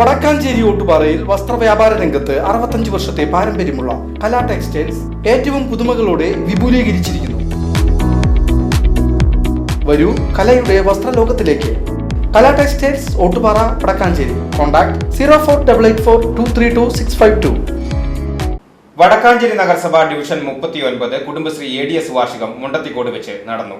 വടക്കാഞ്ചേരി ഓട്ടുപാറയിൽ വസ്ത്രവ്യാപാര രംഗത്ത് അറുപത്തഞ്ച് വർഷത്തെ പാരമ്പര്യമുള്ള കലാ ടെക്സ്റ്റൈൽസ് ഏറ്റവും പുതുമകളോടെ വിപുലീകരിച്ചിരിക്കുന്നു. വരൂ കലയുടെ വസ്ത്രലോകത്തിലേക്ക്. Kala textiles Ottupara Vadakkanchery. Contact zero four double eight four two three two six five two. Vadakkanchery നഗരസഭ ഡിവിഷൻ മുപ്പത്തിയൊൻപത് കുടുംബശ്രീ എ ഡി എസ് വാർഷികം മുണ്ടത്തിക്കോട് വെച്ച് നടന്നു.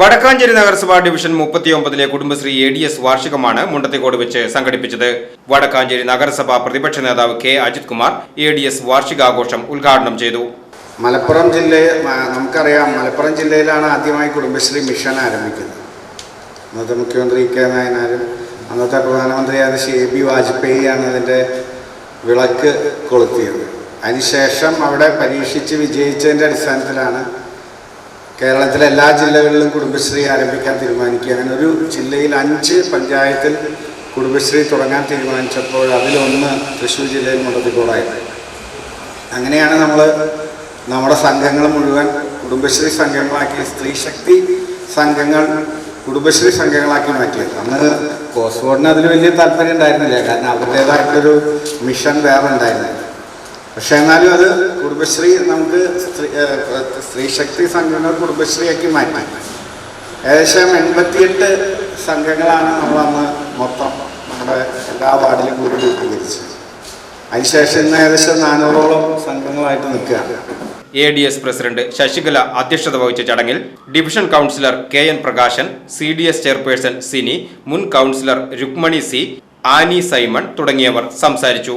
വടക്കാഞ്ചേരി നഗരസഭാ ഡിവിഷൻ മുപ്പത്തിയൊമ്പതിലെ കുടുംബശ്രീ എ ഡി എസ് വാർഷികമാണ് മുണ്ടത്തിക്കോട് വെച്ച് സംഘടിപ്പിച്ചത്. വടക്കാഞ്ചേരി നഗരസഭാ പ്രതിപക്ഷ നേതാവ് K. Ajith Kumar A D S വാർഷികാഘോഷം ഉദ്ഘാടനം ചെയ്തു. മലപ്പുറം ജില്ലയെ നമുക്കറിയാം മലപ്പുറം ജില്ലയിലാണ് ആദ്യമായി കുടുംബശ്രീ മിഷൻ ആരംഭിക്കുന്നത്. അന്നത്തെ മുഖ്യമന്ത്രി കെ. നായനാരും അന്നത്തെ പ്രധാനമന്ത്രിയായ ശ്രീ എ. ബി. വാജ്പേയിയാണ് അതിന്റെ വിളക്ക് കൊളുത്തിയത്. അതിനുശേഷം അവിടെ പരീക്ഷിച്ച് വിജയിച്ചതിന്റെ അടിസ്ഥാനത്തിലാണ് കേരളത്തിലെ എല്ലാ ജില്ലകളിലും കുടുംബശ്രീ ആരംഭിക്കാൻ തീരുമാനിക്കുക. അങ്ങനെ ഒരു ജില്ലയിൽ അഞ്ച് പഞ്ചായത്തിൽ കുടുംബശ്രീ തുടങ്ങാൻ തീരുമാനിച്ചപ്പോൾ അതിലൊന്ന് തൃശ്ശൂർ ജില്ലയിൽ മുണ്ടത്തിക്കോടായിരുന്നു. അങ്ങനെയാണ് നമ്മൾ നമ്മുടെ സംഘങ്ങൾ മുഴുവൻ കുടുംബശ്രീ സംഘങ്ങളാക്കി സ്ത്രീ ശക്തി സംഘങ്ങൾ കുടുംബശ്രീ സംഘങ്ങളാക്കി മാറ്റിയത്. അന്ന് കോസ്ബോർഡിന് അതിൽ വലിയ താല്പര്യം ഉണ്ടായിരുന്നില്ല. കാരണം അവരുടേതായിട്ടൊരു മിഷൻ വേറെ ഉണ്ടായിരുന്നില്ല പക്ഷെ എന്നാലും അത് കുടുംബശ്രീ നമുക്ക് സ്ത്രീ സ്ത്രീശക്തി സ്ത്രീ ശക്തി സംഘങ്ങൾ കുടുംബശ്രീയാക്കി മാറ്റി. ഏകദേശം എൺപത്തിയെട്ട് സംഘങ്ങളാണ് നമ്മളന്ന് മൊത്തം നമ്മുടെ എല്ലാ വാർഡിലും കൂടി രൂപീകരിച്ചത്. അതിനുശേഷം ഇന്ന് ഏകദേശം നാനൂറോളം സംഘങ്ങളായിട്ട് നിൽക്കുകയാണ്. A D S president Sasikala അധ്യക്ഷത വഹിച്ച ചടങ്ങിൽ division councillor K N Prakashan C D S chairperson Sini മുൻ councillor Rukmini C Annie Simon തുടങ്ങിയവർ സംസാരിച്ചു.